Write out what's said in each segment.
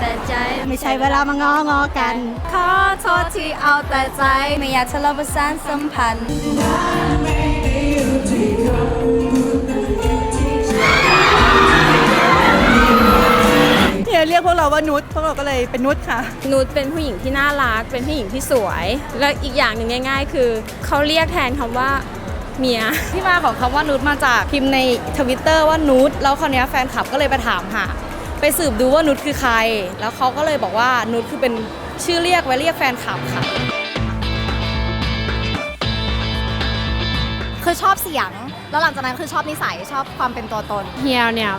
แต่ใจไม่ใช่เวลามางองอกัน ขอโทษที่เอาแต่ใจ ไม่อยากทะเลาะประสานสัมพันธ์เฮียเรียกพวกเราว่านุชพวกเราก็เลยเป็นนุชค่ะ นุชเป็นผู้หญิงที่น่ารัก เป็นผู้หญิงที่สวย และอีกอย่างหนึ่งง่าย ๆ คือเขาเรียกแทนคำว่าเมียที่มาของคำว่านุชมาจากพิมพ์ในทวิตเตอร์ว่านุชแล้วคราวเนี้ยแฟนคลับก็เลยไปถามหา ไปสืบดูว่านุชคือใคร แล้วเขาก็เลยบอกว่านุชคือเป็นชื่อเรียกไว้เรียกแฟนคลับค่ะคือชอบเสียง แล้วหลังจากนั้นคือชอบนิสัยชอบความเป็นตัวตน เฮียเนี่ย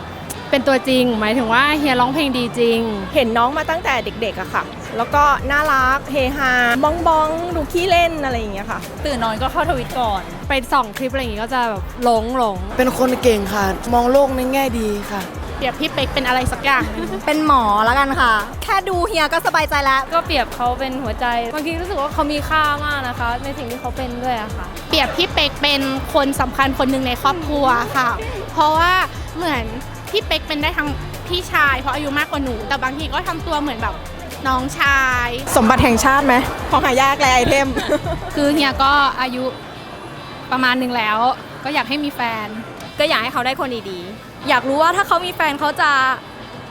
เป็นตัวจริง หมายถึงว่าเฮียร้องเพลงดีจริง เห็นน้องมาตั้งแต่เด็กๆอะค่ะ แล้วก็น่ารักเฮฮาบ้องบองๆดูขี้เล่นอะไรอย่างเงี้ยค่ะ ตื่นนอนก็เข้าทวิตก่อน ไปส่องคลิปอะไรอย่างงี้ก็จะแบบหลงหลงเป็นคนเก่งค่ะ มองโลกในแง่ดีค่ะ เปรียบพี่เป๊กเป็นอะไรสักอย่างหนึ่งเป็นหมอแล้วกันค่ะ แค่ดูเฮียก็สบายใจแล้ว ก็เปรียบเขาเป็นหัวใจบางทีรู้สึกว่าเขามีค่ามากนะคะ ในสิ่งที่เขาเป็นด้วยอะค่ะ เปรียบพี่เป๊กเป็นคนสำคัญคนหนึ่งในครอบครัวค่ะ เพราะว่าเหมือนพี่เป๊กเป็นได้ทั้งพี่ชาย เพราะอายุมากกว่าหนู แต่บางทีก็ทำตัวเหมือนแบบน้องชาย สมบัติแห่งชาติไหมของหายากและไอเทม คือเฮียก็อายุประมาณหนึ่งแล้ว ก็อยากให้มีแฟน ก็อยากให้เขาได้คนดีๆ อยากรู้ว่าถ้าเขามีแฟนเขาจะ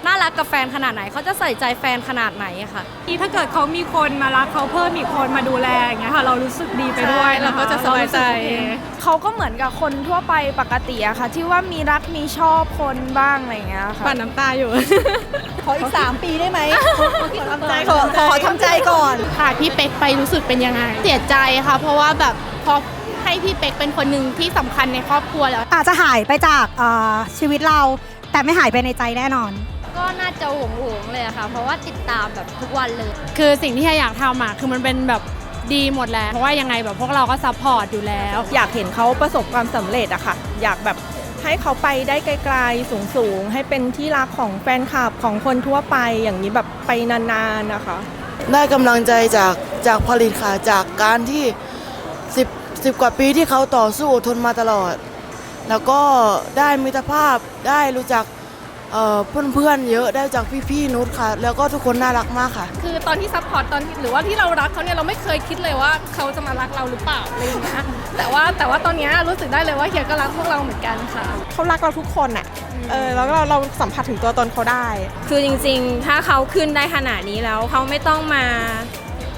น่ารักกับแฟนขนาดไหน เขาจะใส่ใจแฟนขนาดไหนอะค่ะถ้าเกิดเขามีคนมารักเขาเพิ่มอีกคนมาดูแลอย่างเงี้ยค่ะเรารู้สึกดีไปด้วยใช่เราก็จะสบายใจ เรรู้สึกโอเคเขาก็เหมือนกับคนทั่วไปปกติอะค่ะ ที่ว่ามีรักมีชอบคนบ้างอะไรอย่างเงี้ยค่ะ ปั่นน้ำตาอยู่ ขออีก 3 ปีได้ไหมขอทำใจขอขอทำใจก่อน ค่ะพี่เป๊กไปรู้สึกเป็นยังไง เสียใจค่ะ เพราะว่าแบบพอให้ พี่เป๊กเป็นคนหนึ่งที่สำคัญในครอบครัวแล้ว อาจจะหายไปจากเอ่อชีวิตเรา แต่ไม่หายไปในใจแน่นอน ก็น่าจะหวงหวงๆเลยอะค่ะ เพราะว่าติดตามแบบทุกวันเลย คือสิ่งที่เฮียอยากทำอะคือมันเป็นแบบดีหมดแหล้ว เพราะว่ายังไงแบบพวกเราก็ซัพพอร์ตอยู่แล้ว อยากเห็นเขาประสบความสำเร็จอะค่ะ อยากแบบให้เขาไปได้ไกลๆ สูงๆ ให้เป็นที่รักของแฟนคลับของคนทั่วไปอย่างนี้แบบไปนานๆนะคะ ได้กำลังใจจากจากผลิตค่ะ จากการที่ 10 10 กว่าปีที่เขาต่อสู้อดทนมาตลอด แล้วก็ได้มิตรภาพได้รู้จักเอ่อเพื่อนๆเยอะได้จากพี่ๆนุชค่ะ แล้วก็ทุกคนน่ารักมากค่ะ คือตอนที่ซัพพอร์ตตอนที่หรือว่าที่เรารักเขาเนี่ยเราไม่เคยคิดเลยว่าเขาจะมารักเราหรือเปล่าอะไรอย่างเงี้ยแต่ว่าแต่ว่าตอนเนี้ยรู้สึกได้เลยว่าเฮียก็รักพวกเราเหมือนกันค่ะเขารักเราทุกคนอะเออแล้วก็เราสัมผัสถึงตัวตนเขาได้ คือจริงๆ ถ้าเขาขึ้นได้ขนาดนี้แล้วเขาไม่ต้องมา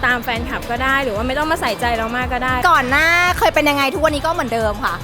ตามแฟนคลับก็ได้ หรือว่าไม่ต้องมาใส่ใจเรามากก็ได้ ก่อนหน้าเคยเป็นยังไงทุกวันนี้ก็เหมือนเดิมค่ะ